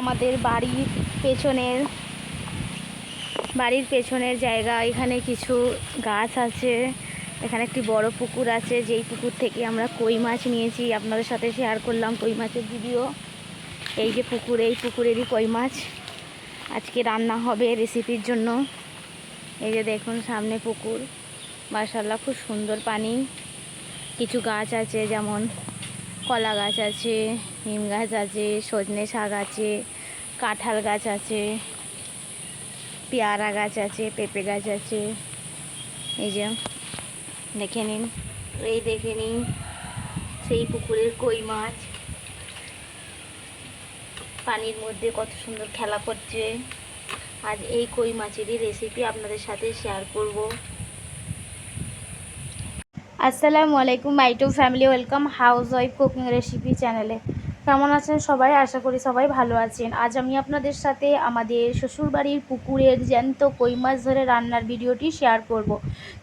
আমাদের বাড়ির পেছনের বাড়ির পেছনের জায়গা। এখানে কিছু গাছ আছে, এখানে একটি বড় পুকুর আছে, যেই পুকুর থেকে আমরা কই মাছ নিয়েছি। আপনাদের সাথে শেয়ার করলাম কই মাছের ভিডিও এই যে পুকুর, এই পুকুরেরই কই মাছ। আজকে রান্না হবে রেসিপির জন্য। এই যে দেখুন, সামনে পুকুর। মার্শাল্লাহ খুব সুন্দর পানি। কিছু গাছ আছে, যেমন কলা গাছ আছে, নিম গাছ আছে, সজনে শাক আছে, কাঁঠাল গাছ আছে, পেয়ারা গাছ আছে, পেঁপে গাছ আছে। এই যে, দেখে নিন। এই দেখে নিন, সেই পুকুরের কই মাছ। পানির মধ্যে কত সুন্দর খেলা করছে। আজ এই কই মাছেরই রেসিপি আপনাদের সাথে শেয়ার করব। আসসালামু আলাইকুম মাইটু family, welcome house wife cooking recipe চ্যানেলে। কেমন আছেন সবাই? আশা করি সবাই ভালো আছেন। আজ আমি আপনাদের সাথে আমাদের শ্বশুরবাড়ির পুকুরের জ্যান্ত কই মাছ ধরে রান্নার ভিডিওটি শেয়ার করব।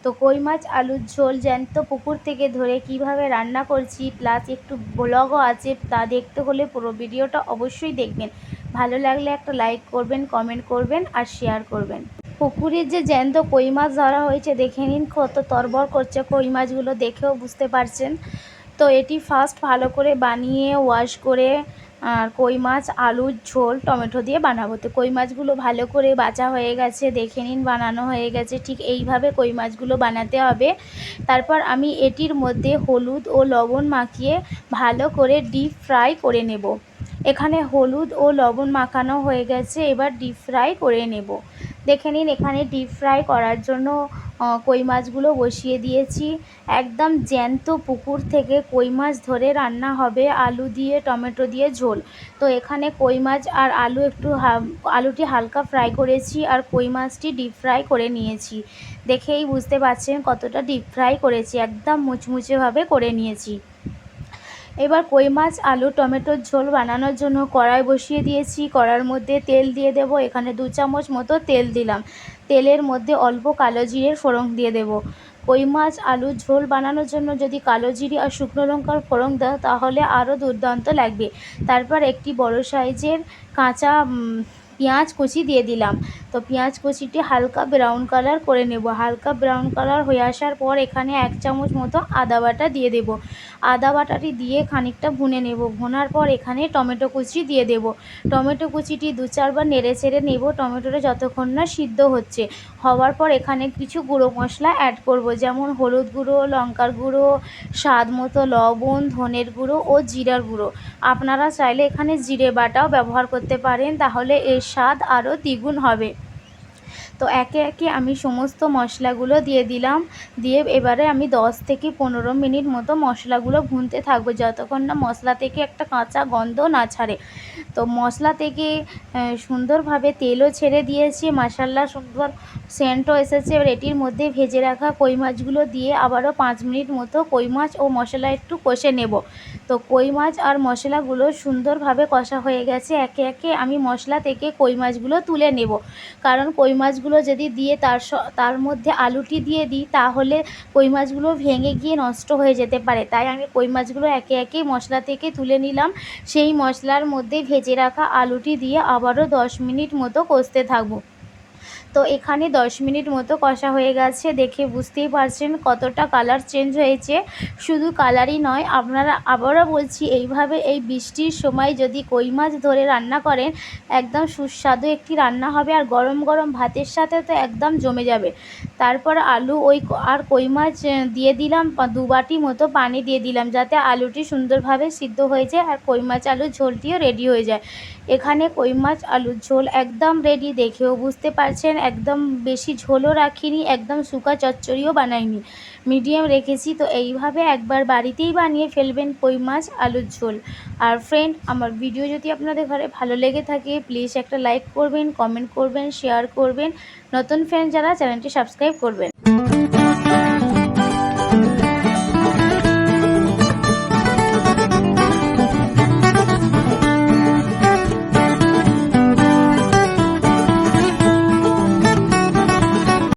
তো কই মাছ, আলুর ঝোল জ্যান্ত পুকুর থেকে ধরে কীভাবে রান্না করছি প্লাস একটু ব্লগও আছে, তা দেখতে হলে পুরো ভিডিওটা অবশ্যই দেখবেন। ভালো লাগলে একটা লাইক করবেন কমেন্ট করবেন, আর শেয়ার করবেন। পুকুরের যে জ্যান্ত কই মাছ ধরা হয়েছে, দেখে নিন কত তরবর করছে কই মাছগুলো, দেখেও বুঝতে পারছেন। তো এটি ফার্স্ট ভালো করে বানিয়ে ওয়াশ করে, আর কই মাছ আলুর ঝোল, টমেটো দিয়ে বানাবো। তো কই মাছগুলো ভালো করে বাছা হয়ে গেছে, দেখে নিন বানানো হয়ে গেছে, ঠিক এইভাবে কই মাছগুলো বানাতে হবে। তারপর আমি এটির মধ্যে হলুদ ও লবণ মাখিয়ে ভালো করে ডিপ ফ্রাই করে নেব। এখানে হলুদ ও লবণ মাখানো হয়ে গেছে, এবার ডিপ ফ্রাই করে নেব। দেখে নিন, এখানে ডিপ ফ্রাই করার জন্য কই মাছগুলো বসিয়ে দিয়েছি। একদম জ্যান্ত পুকুর থেকে কই মাছ ধরে রান্না হবে, আলু দিয়ে, টমেটো দিয়ে ঝোল। তো এখানে কই মাছ আর আলু একটু আলুটি হালকা ফ্রাই করেছি আর কই মাছটি ডিপ ফ্রাই করে নিয়েছি। দেখেই বুঝতে পারছেন কতটা ডিপ ফ্রাই করেছি, একদম মুচমুচেভাবে করে নিয়েছি। এবার কই মাছ, আলু, টমেটোর ঝোল বানানোর জন্য কড়াই বসিয়ে দিয়েছি। কড়ার মধ্যে তেল দিয়ে দেব। এখানে দু চামচ মতো তেল দিলাম। তেলের মধ্যে অল্প কালো জিরের ফোড়ন দিয়ে দেব। কই মাছ আলুর ঝোল বানানোর জন্য যদি কালো জিরে আর শুকনো লঙ্কার ফোড়ন দাও, তাহলে আরও দুর্দান্ত লাগবে। তারপর একটি বড় সাইজের কাঁচা পেঁয়াজ কুচি দিয়ে দিলাম। তো পেঁয়াজ কুচিটি হালকা ব্রাউন কালার করে নেব। হালকা ব্রাউন কালার হয়ে আসার পর এখানে এক চামচ মতো আদা বাটা দিয়ে দেব। আদা বাটাটি দিয়ে খানিকটা ভুনে নেব। ভোনার পর এখানে টমেটো কুচি দিয়ে দেব। টমেটো কুচিটি দু চারবার নেড়ে চেড়ে নেব। টমেটোটা যতক্ষণ না সিদ্ধ হচ্ছে। হওয়ার পর এখানে কিছু গুঁড়ো মশলা অ্যাড করব। যেমন হলুদ গুঁড়ো, লঙ্কার গুঁড়ো, স্বাদ মতো লবণ, ধনের গুঁড়ো ও জিরার গুঁড়ো। আপনারা চাইলে এখানে জিরে বাটাও ব্যবহার করতে পারেন। তাহলে এর স্বাদ আরও দ্বিগুণ হবে। তো একে একে আমি সমস্ত মশলাগুলো দিয়ে দিলাম। দিয়ে এবারে আমি দশ থেকে পনেরো মিনিট মতো মশলাগুলো ভুনতে থাকব। যতক্ষণ না মশলা থেকে একটা কাঁচা গন্ধ না ছাড়ে। তো মশলা থেকে সুন্দরভাবে তেলও ছেড়ে দিয়েছি। মশাল্লা সুন্দর সেন্টও এসেছে। এবার এটির মধ্যে ভেজে রাখা কই মাছগুলো দিয়ে আবারও পাঁচ মিনিট মতো কই মাছ ও মশলা একটু কষে নেব। তো কই মাছ আর মশলাগুলো সুন্দরভাবে কষা হয়ে গেছে। একে একে আমি মশলা থেকে কই মাছগুলো তুলে নেব। কারণ কই মাছগুলো যদি দিয়ে তার তার মধ্যে আলুটি দিয়ে দিই, তাহলে কই মাছগুলো ভেঙে গিয়ে নষ্ট হয়ে যেতে পারে। তাই আমি কই মাছগুলো একে একে মশলা থেকে তুলে নিলাম। সেই মশলার মধ্যে ভেজে রাখা আলুটি দিয়ে আবারও দশ মিনিট মতো কষতে থাকব। তো এখানে দশ মিনিট মতো কষা হয়ে গেছে, দেখে বুঝতেই পারছেন কতটা কালার চেঞ্জ হয়েছে। শুধু কালারই নয়, আপনারা আবারও বলছি, এইভাবে এই বৃষ্টির সময় যদি কই মাছ ধরে রান্না করেন, একদম সুস্বাদু একটি রান্না হবে আর গরম গরম ভাতের সাথে তো একদম জমে যাবে। তারপর আলু ওই আর কই মাছ দিয়ে দিলাম দু বাটি মতো পানি দিয়ে দিলাম, যাতে আলুটি সুন্দরভাবে সিদ্ধ হয়ে যায় আর কই মাছ আলুর ঝোলটিও রেডি হয়ে যায়। এখানে কই মাছ আলুর ঝোল একদম রেডি দেখেও বুঝতে পারছেন একদম বেশি ঝোলও রাখিনি, একদম শুকা চচ্চড়িও বানাইনি। মিডিয়াম রেখেছি, তো এইভাবে একবার বাড়িতেই বানিয়ে ফেলবেন কই মাছ, আলুর ঝোল। আর ফ্রেন্ড আমার ভিডিও যদি আপনাদের ঘরে ভালো লেগে থাকে প্লিজ একটা লাইক করবেন কমেন্ট করবেন শেয়ার করবেন। নতুন ফ্রেন্ড যারা চ্যানেলটি সাবস্ক্রাইব করবেন।